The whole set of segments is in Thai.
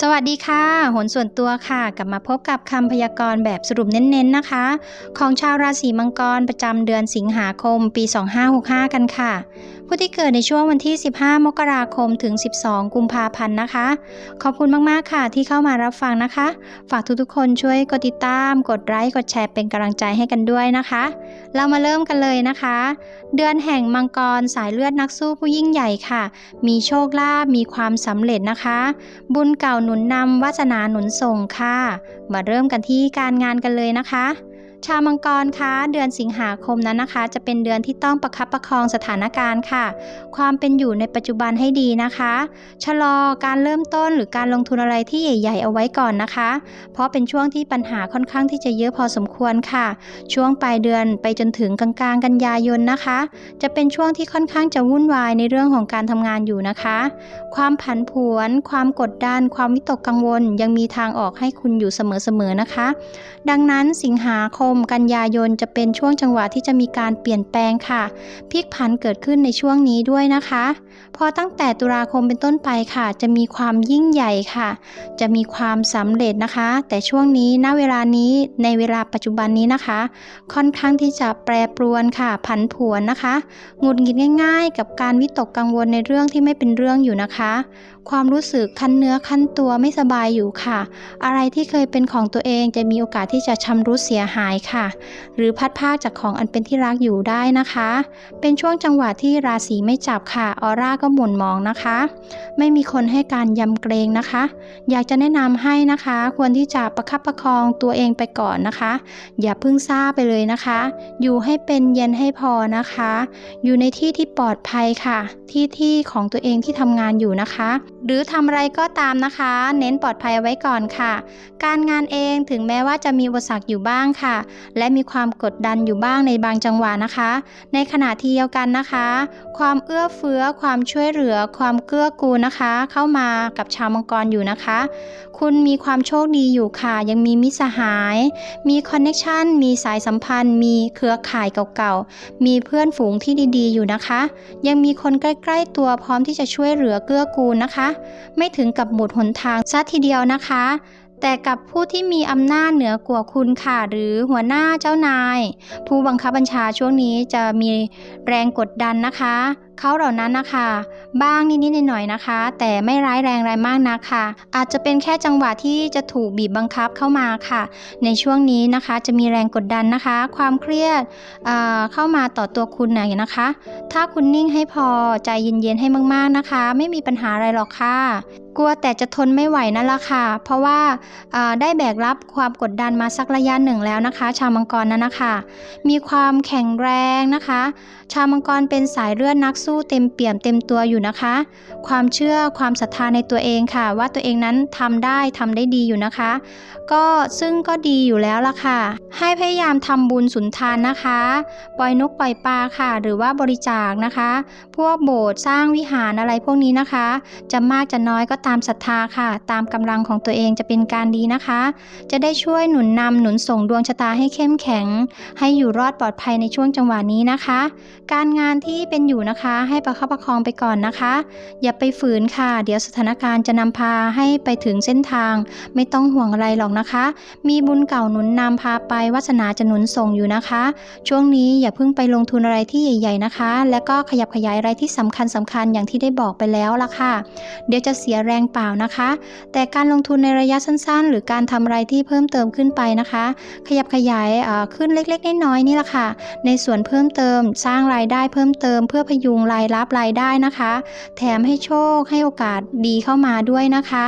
สวัสดีค่ะหนส่วนตัวค่ะ กลับมาพบกับคำพยากรณ์แบบสรุปเน้นๆนะคะ ของชาวราศีมังกรประจำเดือนสิงหาคมปี 2565 กันค่ะผู้ที่เกิดในช่วงวันที่ 15 มกราคมถึง 12 กุมภาพันธ์นะคะ ขอบคุณมาก ๆ ค่ะที่เข้ามารับฟังนะคะ ฝากทุก ๆ คนช่วยกดติดตาม กดไลค์ กดแชร์เป็นกำลังใจให้กันด้วยนะคะ เรามาเริ่มกันเลยนะคะ เดือนแห่งมังกรสายเลือดนักสู้ผู้ยิ่งใหญ่ค่ะ มีโชคลาภ มีความสำเร็จนะคะ บุญเก่าหนุนนำวาสนาหนุนส่งค่ะ มาเริ่มกันที่การงานกันเลยนะคะ ชาวมังกรคะเดือนสิงหาคมนั้นนะคะ จะเป็นเดือนที่ต้องประคับประคองสถานการณ์ค่ะ ความเป็นอยู่ในปัจจุบันให้ดีนะคะ ชะลอการเริ่มต้นหรือการลงทุนอะไรที่ใหญ่ ๆ เอาไว้ก่อนนะคะ เพราะเป็นช่วงที่ปัญหาค่อนข้างที่จะเยอะพอสมควรค่ะ ช่วงปลายเดือนไปจนถึงกลางๆ กันยายนนะคะ จะเป็นช่วงที่ค่อนข้างจะวุ่นวายในเรื่องของการทำงานอยู่นะคะ ความผันผวน ความกดดัน ความวิตกกังวล ยังมีทางออกให้คุณอยู่เสมอๆนะคะ ดังนั้นสิงหาคมกันยายนจะเป็นช่วงจังหวะที่จะมีการเปลี่ยนแปลงค่ะพลิกผันเกิดขึ้นในช่วงนี้ด้วยนะคะ พอตั้งแต่ตุลาคมเป็นต้นไปค่ะ จะมีความยิ่งใหญ่ค่ะ จะมีความสำเร็จนะคะ แต่ช่วงนี้ณเวลานี้ในเวลาปัจจุบันนี้นะคะ ค่อนข้างที่จะแปรปรวนค่ะ ผันผวนนะคะหงุดหงิดง่าย ๆ กับการวิตกกังวลในเรื่องที่ไม่เป็นเรื่องอยู่นะคะ ความรู้สึกคันเนื้อคันตัวไม่สบายอยู่ค่ะ อะไรที่เคยเป็นของตัวเองจะมีโอกาสที่จะชำรุดเสียหายค่ะ หรือพัดพากจากของอันเป็นที่รักอยู่ได้นะคะ เป็นช่วงจังหวะที่ราศีไม่จับค่ะออร่าก็หม่นมองนะคะ ไม่มีคนให้การยำเกรงนะคะ อยากจะแนะนำให้นะคะ ควรที่จะประคับประคองตัวเองไปก่อนนะคะ อย่าเพึ่งซ่าไปเลยนะคะ อยู่ให้เป็นเย็นให้พอนะคะ อยู่ในที่ที่ปลอดภัยค่ะ ที่ที่ของตัวเองที่ทำงานอยู่นะคะ หรือทำอะไรก็ตามนะคะ เน้นปลอดภัยไว้ก่อนค่ะ การงานเองถึงแม้ว่าจะมีอุปสรรคอยู่บ้างค่ะและมีความกดดันอยู่บ้างในบางจังหวะนะคะ ในขณะที่เดียวกันนะคะ ความเอื้อเฟื้อ ความช่วยเหลือ ความเกื้อกูลนะคะ เข้ามากับชาวมังกรอยู่นะคะ คุณมีความโชคดีอยู่ค่ะ ยังมีมิสหาย มีคอนเน็ชันมีสายสัมพันธ์ มีเครือข่ายเก่าๆ มีเพื่อนฝูงที่ดีๆ อยู่นะคะ ยังมีคนใกล้ๆตัวพร้อมที่จะช่วยเหลือเกื้อกูลนะคะ ไม่ถึงกับหมดหนทางซะทีเดียวนะคะ แต่กับผู้ที่มีอำนาจเหนือกว่าคุณค่ะหรือหัวหน้าเจ้านาย ผู้บังคับบัญชาช่วงนี้จะมีแรงกดดันนะคะ เขาเหล่านั้นนะคะ บ้างนิดๆหน่อยๆนะคะ แต่ไม่ร้ายแรงอะไรมากนักค่ะอาจจะเป็นแค่จังหวะที่จะถูกบีบบังคับเข้ามาค่ะ ในช่วงนี้นะคะจะมีแรงกดดันนะคะ ความเครียดอ่าเข้ามาต่อตัวคุณหน่อยนะคะ ถ้าคุณนิ่งให้พอใจเย็นๆให้มากๆนะคะ ไม่มีปัญหาอะไรหรอกค่ะ กลัวแต่จะทนไม่ไหวนั่นแหละค่ะ เพราะว่าาได้แบกรับความกดดันมาสักระยะหนึ่งแล้วนะคะ ชาวมังกรนั้นนะคะ มีความแข็งแรงนะคะ ชาวมังกรเป็นสายเลือดนักสู้เต็มเปี่ยมเต็มตัวอยู่นะคะ ความเชื่อความศรัทธาในตัวเองค่ะ ว่าตัวเองนั้นทำได้ทำได้ดีอยู่นะคะ ก็ซึ่งก็ดีอยู่แล้วล่ะค่ะ ให้พยายามทำบุญสุนทานนะคะ ปล่อยนกปล่อยปลาค่ะ หรือว่าบริจาคนะคะ พวกโบสถ์สร้างวิหารอะไรพวกนี้นะคะ จะมากจะน้อยก็ตามศรัทธาค่ะ ตามกำลังของตัวเองจะเป็นการดีนะคะ จะได้ช่วยหนุนนำหนุนส่งดวงชะตาให้เข้มแข็ง ให้อยู่รอดปลอดภัยในช่วงจังหวะนี้นะคะ การงานที่เป็นอยู่นะคะให้ประคับประคองไปก่อนนะคะ อย่าไปฝืนค่ะ เดี๋ยวสถานการณ์จะนำพาให้ไปถึงเส้นทาง ไม่ต้องห่วงอะไรหรอกนะคะ มีบุญเก่าหนุนนำพาไปวาสนาจะหนุนส่งอยู่นะคะ ช่วงนี้อย่าเพิ่งไปลงทุนอะไรที่ใหญ่ ๆนะคะ แล้วก็ขยับขยายอะไรที่สำคัญสำคัญอย่างที่ได้บอกไปแล้วล่ะค่ะ เดี๋ยวจะเสียแรงเปล่านะคะ แต่การลงทุนในระยะสั้นๆ หรือการทำอะไรที่เพิ่มเติมขึ้นไปนะคะ ขยับขยายขึ้นเล็กๆน้อยๆนี่แหละค่ะ ในส่วนเพิ่มเติมสร้างรายได้เพิ่มเติม เพื่อพยุงรายรับรายได้นะคะ แถมให้โชคให้โอกาสดีเข้ามาด้วยนะคะ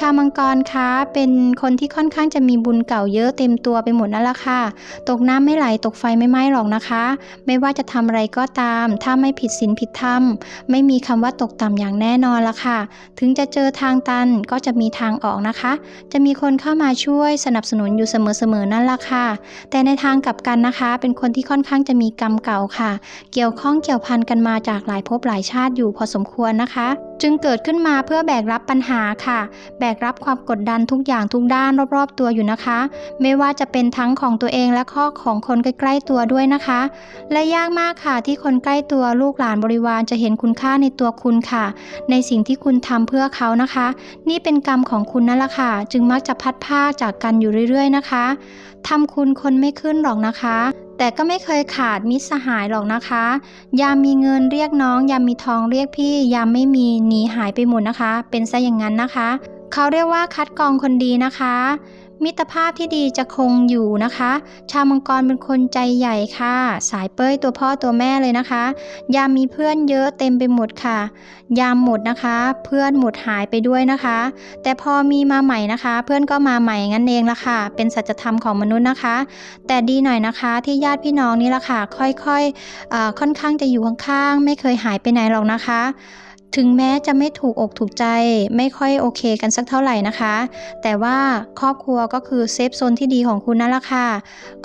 ชาวมังกรคะเป็นคนที่ค่อนข้างจะมีบุญเก่าเยอะเต็มตัวไปหมดนั่นแหละค่ะ ตกน้ำไม่ไหลตกไฟไม่ไหม้หรอกนะคะ ไม่ว่าจะทำอะไรก็ตาม ถ้าไม่ผิดศีลผิดธรรม ไม่มีคำว่าตกต่ำอย่างแน่นอนละค่ะ ถึงจะเจอทางตันก็จะมีทางออกนะคะ จะมีคนเข้ามาช่วยสนับสนุนอยู่เสมอๆนั่นละค่ะ แต่ในทางกลับกันนะคะ เป็นคนที่ค่อนข้างจะมีกรรมเก่าค่ะ เกี่ยวข้องเกี่ยวพันกันมาจากหลายภพหลายชาติอยู่พอสมควรนะคะ จึงเกิดขึ้นมาเพื่อแบกรับปัญหาค่ะแบกรับความกดดันทุกอย่างทุกด้านรอบๆตัวอยู่นะคะ ไม่ว่าจะเป็นทั้งของตัวเองและข้อของคนใกล้ๆตัวด้วยนะคะ และยากมากค่ะที่คนใกล้ตัวลูกหลานบริวารจะเห็นคุณค่าในตัวคุณค่ะ ในสิ่งที่คุณทำเพื่อเขานะคะ นี่เป็นกรรมของคุณนั่นแหละค่ะ จึงมักจะพัดพาจากกันอยู่เรื่อยๆนะคะทำคุณคนไม่ขึ้นหรอกนะคะแต่ก็ไม่เคยขาดมิตรสหายหรอกนะคะ ยามมีเงินเรียกน้อง ยามมีทองเรียกพี่ ยามไม่มีหนีหายไปหมดนะคะ เป็นซะอย่างนั้นนะคะ เขาเรียกว่าคัดกรองคนดีนะคะ มิตรภาพที่ดีจะคงอยู่นะคะ ชาวมังกรเป็นคนใจใหญ่ค่ะ สายเป้ยตัวพ่อตัวแม่เลยนะคะ ยามมีเพื่อนเยอะเต็มไปหมดค่ะ ยามหมดนะคะ เพื่อนหมดหายไปด้วยนะคะ แต่พอมีมาใหม่นะคะ เพื่อนก็มาใหม่งั้นเองละค่ะ เป็นสัจธรรมของมนุษย์นะคะ แต่ดีหน่อยนะคะที่ญาติพี่น้องนี่ละค่ะ ค่อยๆเออค่อนข้างจะอยู่ข้างๆไม่เคยหายไปไหนหรอกนะคะ ถึงแม้จะไม่ถูกอกถูกใจ ไม่ค่อยโอเคกันสักเท่าไหร่นะคะ แต่ว่าครอบครัวก็คือเซฟโซนที่ดีของคุณนั่นแหละค่ะ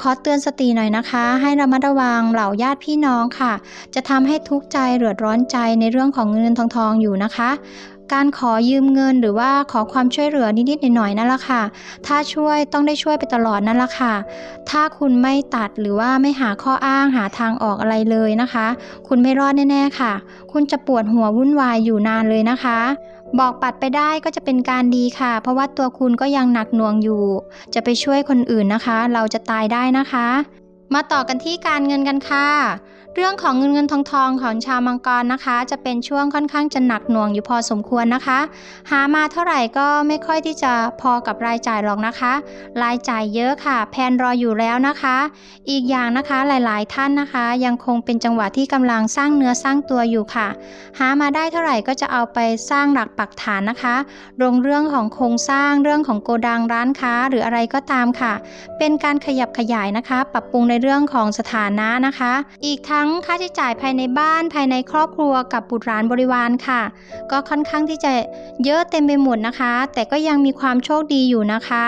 ขอเตือนสติหน่อยนะคะ ให้ระมัดระวังเหล่าญาติพี่น้องค่ะ จะทำให้ทุกข์ใจเดือดร้อนใจในเรื่องของเงินเงินทองทองอยู่นะคะ การขอยืมเงินหรือว่าขอความช่วยเหลือนิดๆหน่อยๆนั่นแหละค่ะ ถ้าช่วยต้องได้ช่วยไปตลอดนั่นแหละค่ะ ถ้าคุณไม่ตัดหรือว่าไม่หาข้ออ้างหาทางออกอะไรเลยนะคะ คุณไม่รอดแน่ๆค่ะ คุณจะปวดหัววุ่นวายอยู่นานเลยนะคะ บอกปัดไปได้ก็จะเป็นการดีค่ะ เพราะว่าตัวคุณก็ยังหนักหน่วงอยู่ จะไปช่วยคนอื่นนะคะ เราจะตายได้นะคะ มาต่อกันที่การเงินกันค่ะ เรื่องของเงินเงินทองทองของชาวมังกรนะคะ จะเป็นช่วงค่อนข้างจะหนักหน่วงอยู่พอสมควรนะคะ หามาเท่าไหร่ก็ไม่ค่อยที่จะพอกับรายจ่ายหรอกนะคะ รายจ่ายเยอะค่ะ แพนรออยู่แล้วนะคะ อีกอย่างนะคะหลายๆ ท่านนะคะ ยังคงเป็นจังหวะที่กำลังสร้างเนื้อสร้างตัวอยู่ค่ะ หามาได้เท่าไหร่ก็จะเอาไปสร้างหลักปักฐานนะคะลงเรื่องของโครงสร้างเรื่องของโกดังร้านค้าหรืออะไรก็ตามค่ะ เป็นการขยับขยายนะคะ ปรับปรุงในเรื่องของสถานะนะคะ อีกทั้งงค่าใช้จ่ายภายในบ้านภายในครอบครัวกับบุตรหลานบริวารค่ะ ก็ค่อนข้างที่จะเยอะเต็มไปหมดนะคะ แต่ก็ยังมีความโชคดีอยู่นะคะ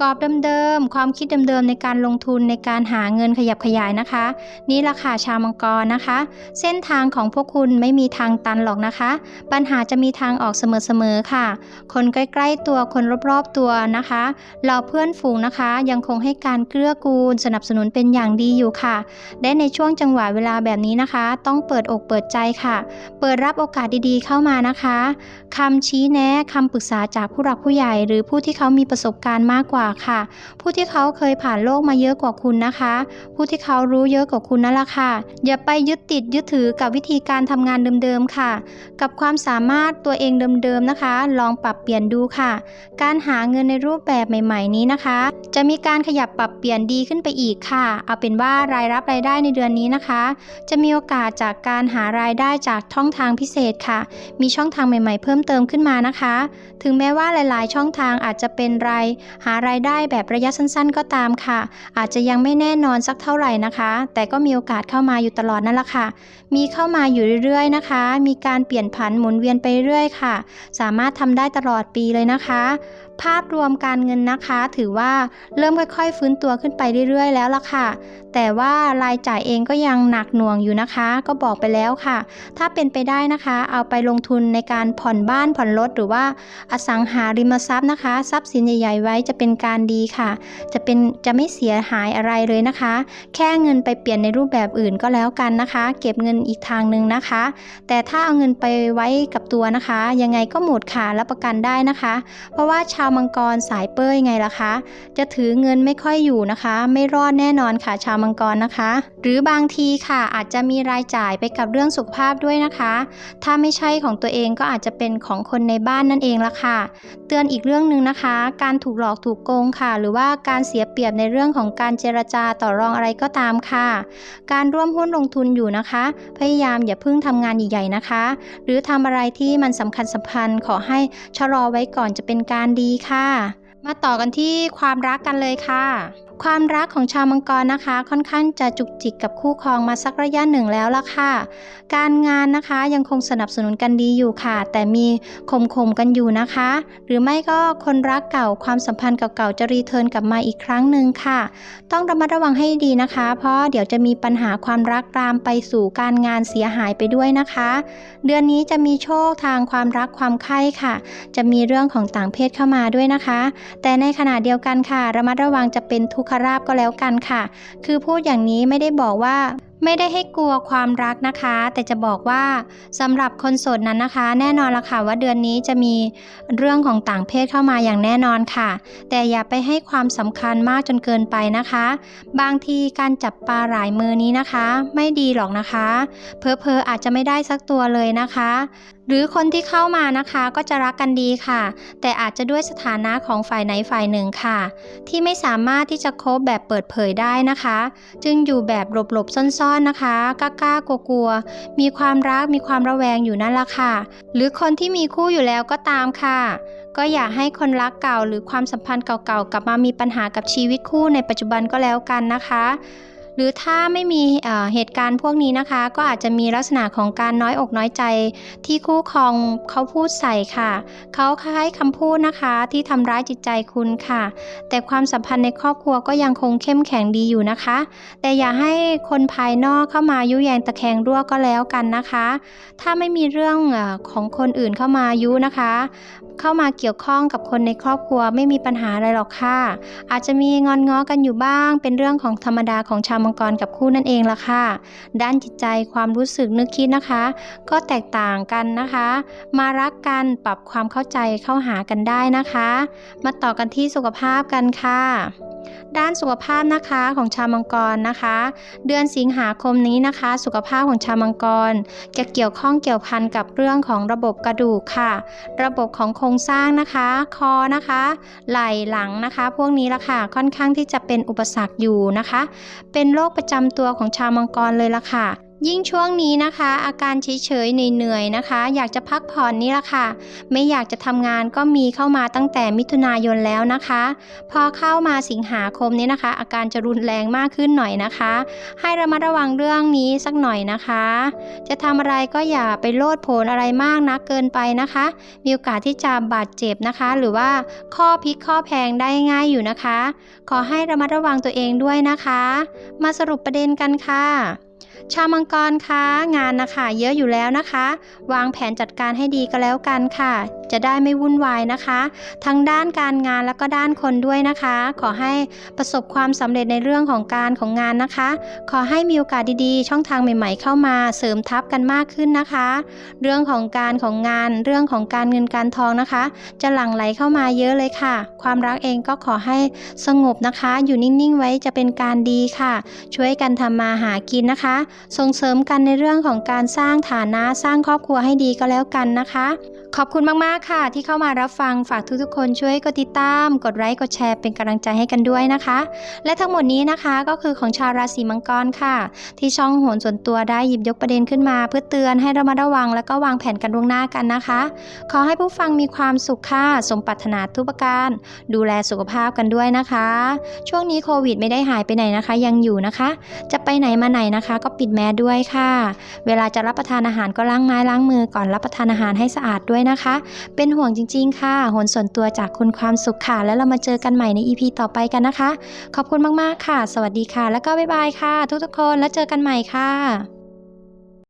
กรอบเดิมๆความคิดเดิมๆในการลงทุนในการหาเงินขยับขยายนะคะ นี่ราคาชาวมังกรนะคะ เส้นทางของพวกคุณไม่มีทางตันหรอกนะคะ ปัญหาจะมีทางออกเสมอๆค่ะ คนใกล้ๆตัวคนรอบๆตัวนะคะ เราเพื่อนฝูงนะคะ ยังคงให้การเกื้อกูลสนับสนุนเป็นอย่างดีอยู่ค่ะและในช่วงจังหวะเวลาแบบนี้นะคะ ต้องเปิดอกเปิดใจค่ะ เปิดรับโอกาสดีๆเข้ามานะคะคำชี้แนะคำปรึกษาจากผู้หลักผู้ใหญ่ หรือผู้ที่เขามีประสบการณ์มากกว่าค่ะ ผู้ที่เขาเคยผ่านโลกมาเยอะกว่าคุณนะคะ ผู้ที่เขารู้เยอะกว่าคุณนั่นแหละค่ะ อย่าไปยึดติดยึดถือกับวิธีการทำงานเดิมๆค่ะ กับความสามารถตัวเองเดิมๆนะคะ ลองปรับเปลี่ยนดูค่ะ การหาเงินในรูปแบบใหม่ ๆ นี้นะคะ จะมีการขยับปรับเปลี่ยนดีขึ้นไปอีกค่ะ เอาเป็นว่ารายรับรายได้ในเดือนนี้นะคะจะมีโอกาสจากการหารายได้จากช่องทางพิเศษค่ะ มีช่องทางใหม่ ๆ เพิ่มเติมขึ้นมานะคะ ถึงแม้ว่าหลาย ๆ ช่องทางอาจจะเป็นรายหารายได้แบบระยะสั้น ๆ ก็ตามค่ะ อาจจะยังไม่แน่นอนสักเท่าไหร่นะคะ แต่ก็มีโอกาสเข้ามาอยู่ตลอดนั่นแหละค่ะ มีเข้ามาอยู่เรื่อย ๆ นะคะ มีการเปลี่ยนผันหมุนเวียนไปเรื่อยค่ะ สามารถทำได้ตลอดปีเลยนะคะ ภาพรวมการเงินนะคะ ถือว่าเริ่มค่อยๆ ฟื้นตัวขึ้นไปเรื่อยๆ แล้วล่ะค่ะ แต่ว่ารายจ่ายเองก็ยังหนักหน่วงอยู่นะคะ ก็บอกไปแล้วค่ะ ถ้าเป็นไปได้นะคะ เอาไปลงทุนในการผ่อนบ้านผ่อนรถหรือว่าอสังหาริมทรัพย์นะคะ ทรัพย์สินใหญ่ๆไว้จะเป็นการดีค่ะ จะเป็นจะไม่เสียหายอะไรเลยนะคะ แค่เงินไปเปลี่ยนในรูปแบบอื่นก็แล้วกันนะคะ เก็บเงินอีกทางหนึ่งนะคะ แต่ถ้าเอาเงินไปไว้กับตัวนะคะ ยังไงก็หมดค่ะรับประกันได้นะคะ เพราะว่าชาวาวมังกรสายเป้ยไงล่ะคะ จะถือเงินไม่ค่อยอยู่นะคะ ไม่รอดแน่นอนค่ะชาวมังกรนะคะ หรือบางทีค่ะอาจจะมีรายจ่ายไปกับเรื่องสุขภาพด้วยนะคะ ถ้าไม่ใช่ของตัวเองก็อาจจะเป็นของคนในบ้านนั่นเองละค่ะ เตือนอีกเรื่องหนึ่งนะคะ การถูกหลอกถูกโกงค่ะ หรือว่าการเสียเปรียบในเรื่องของการเจรจาต่อรองอะไรก็ตามค่ะ การร่วมหุ้นลงทุนอยู่นะคะ พยายามอย่าเพิ่งทำงานใหญ่ๆนะคะ หรือทำอะไรที่มันสำคัญสำคัญขอให้ชะลอไว้ก่อนจะเป็นการดีค่ะ มาต่อกันที่ความรักกันเลยค่ะ ความรักของชาวมังกรนะคะ ค่อนข้างจะจุกจิกกับคู่ครองมาสักระยะหนึ่งแล้วล่ะค่ะ การงานนะคะยังคงสนับสนุนกันดีอยู่ค่ะ แต่มีข่มๆกันอยู่นะคะ หรือไม่ก็คนรักเก่าความสัมพันธ์เก่าๆจะรีเทิร์นกลับมาอีกครั้งหนึ่งค่ะ ต้องระมัดระวังให้ดีนะคะ เพราะเดี๋ยวจะมีปัญหาความรักตามไปสู่การงานเสียหายไปด้วยนะคะ เดือนนี้จะมีโชคทางความรักความใคร่ค่ะ จะมีเรื่องของต่างเพศเข้ามาด้วยนะคะ แต่ในขณะเดียวกันค่ะ ระมัดระวังจะเป็นทุกขราบก็แล้วกันค่ะ คือพูดอย่างนี้ไม่ได้บอกว่าไม่ได้ให้กลัวความรักนะคะ แต่จะบอกว่าสำหรับคนโสดนั้นนะคะ แน่นอนละค่ะว่าเดือนนี้จะมีเรื่องของต่างเพศเข้ามาอย่างแน่นอนค่ะ แต่อย่าไปให้ความสำคัญมากจนเกินไปนะคะ บางทีการจับปลาหลายมือนี้นะคะ ไม่ดีหรอกนะคะ เพอเพอๆอาจจะไม่ได้สักตัวเลยนะคะ หรือคนที่เข้ามานะคะก็จะรักกันดีค่ะ แต่อาจจะด้วยสถานะของฝ่ายไหนฝ่ายหนึ่งค่ะ ที่ไม่สามารถที่จะคบแบบเปิดเผยได้นะคะ จึงอยู่แบบหลบๆซ่อนๆนะคะกล้าๆกลัวๆมีความรักมีความระแวงอยู่นั่นละค่ะ หรือคนที่มีคู่อยู่แล้วก็ตามค่ะ ก็อยากให้คนรักเก่าหรือความสัมพันธ์เก่าๆกลับมามีปัญหากับชีวิตคู่ในปัจจุบันก็แล้วกันนะคะ หรือถ้าไม่มีเหตุการณ์พวกนี้นะคะ ก็อาจจะมีลักษณะของการน้อยอกน้อยใจ ที่คู่ครองเขาพูดใส่ค่ะ เขาคล้ายคำพูดนะคะที่ทำร้ายจิตใจคุณค่ะ แต่ความสัมพันธ์ในครอบครัวก็ยังคงเข้มแข็งดีอยู่นะคะ แต่อย่าให้คนภายนอกเข้ามายุแยงตะแคงรั่วก็แล้วกันนะคะ ถ้าไม่มีเรื่องของคนอื่นเข้ามายุนะคะ เข้ามาเกี่ยวข้องกับคนในครอบครัวไม่มีปัญหาอะไรหรอกค่ะ อาจจะมีงอนง้อกันอยู่บ้าง เป็นเรื่องของธรรมดาของชาวมังกรกับคู่นั่นเองละค่ะ ด้านจิตใจความรู้สึกนึกคิดนะคะ ก็แตกต่างกันนะคะ มารักกันปรับความเข้าใจเข้าหากันได้นะคะ มาต่อกันที่สุขภาพกันค่ะ ด้านสุขภาพนะคะของชาวมังกรนะคะ เดือนสิงหาคมนี้นะคะ สุขภาพของชาวมังกร จะเกี่ยวข้องเกี่ยวพันกับเรื่องของระบบกระดูกค่ะ ระบบของโครงสร้างนะคะ คอนะคะ ไหล่หลังนะคะ พวกนี้ละค่ะค่อนข้างที่จะเป็นอุปสรรคอยู่นะคะ เป็นโรคประจำตัวของชาวมังกรเลยละค่ะ ยิ่งช่วงนี้นะคะ อาการเฉยๆเหนื่อยๆนะคะ อยากจะพักผ่อนนี่ละค่ะ ไม่อยากจะทำงานก็มีเข้ามาตั้งแต่มิถุนายนแล้วนะคะ พอเข้ามาสิงหาคมนี้นะคะ อาการจะรุนแรงมากขึ้นหน่อยนะคะ ให้ระมัดระวังเรื่องนี้สักหน่อยนะคะ จะทำอะไรก็อย่าไปโลดโผนอะไรมากนักเกินไปนะคะ มีโอกาสที่จะบาดเจ็บนะคะ หรือว่าข้อพิกข้อแพงได้ง่ายอยู่นะคะ ขอให้ระมัดระวังตัวเองด้วยนะคะ มาสรุปประเด็นกันค่ะ ชาวมังกรคะงานนะคะเยอะอยู่แล้วนะคะ วางแผนจัดการให้ดีก็แล้วกันค่ะ จะได้ไม่วุ่นวายนะคะ ทั้งด้านการงานแล้วก็ด้านคนด้วยนะคะ ขอให้ประสบความสำเร็จในเรื่องของการของงานนะคะ ขอให้มีโอกาสดีๆ ช่องทางใหม่ ๆ เข้ามาเสริมทับกันมากขึ้นนะคะ เรื่องของการของงาน เรื่องของการเงินการทองนะคะ จะหลั่งไหลเข้ามาเยอะเลยค่ะ ความรักเองก็ขอให้สงบนะคะ อยู่นิ่งๆไว้จะเป็นการดีค่ะ ช่วยกันทำมาหากินนะคะ ส่งเสริมกันในเรื่องของการสร้างฐานะสร้างครอบครัวให้ดีก็แล้วกันนะคะ ขอบคุณมากๆค่ะที่เข้ามารับฟังฝากทุกๆคนช่วยกดติดตาม กดไลค์กดแชร์เป็นกำลังใจให้กันด้วยนะคะ และทั้งหมดนี้นะคะก็คือของชาวราศีมังกรค่ะ ที่ช่องโหนส่วนตัวได้หยิบยกประเด็นขึ้นมา เพื่อเตือนให้เรามาระวัง แล้วก็วางแผนกันล่วงหน้ากันนะคะ ขอให้ผู้ฟังมีความสุขค่ะสมปรารถนาทุกประการ ดูแลสุขภาพกันด้วยนะคะ ช่วงนี้โควิดไม่ได้หายไปไหนนะคะ ยังอยู่นะคะ จะไปไหนมาไหนนะคะ ก็ปิดแมสด้วยค่ะ เวลาจะรับประทานอาหารก็ล้างไม้ล้างมือก่อนรับประทานอาหารให้สะอาดด้วยนะคะเป็นห่วงจริง ๆ ค่ะโหนส่วนตัวจากคุณความสุขค่ะ แล้วเรามาเจอกันใหม่ใน EP ต่อไปกันนะคะ ขอบคุณมากๆค่ะ สวัสดีค่ะ แล้วก็บ๊ายบายค่ะ ทุกๆคนแล้วเจอกันใหม่ค่ะ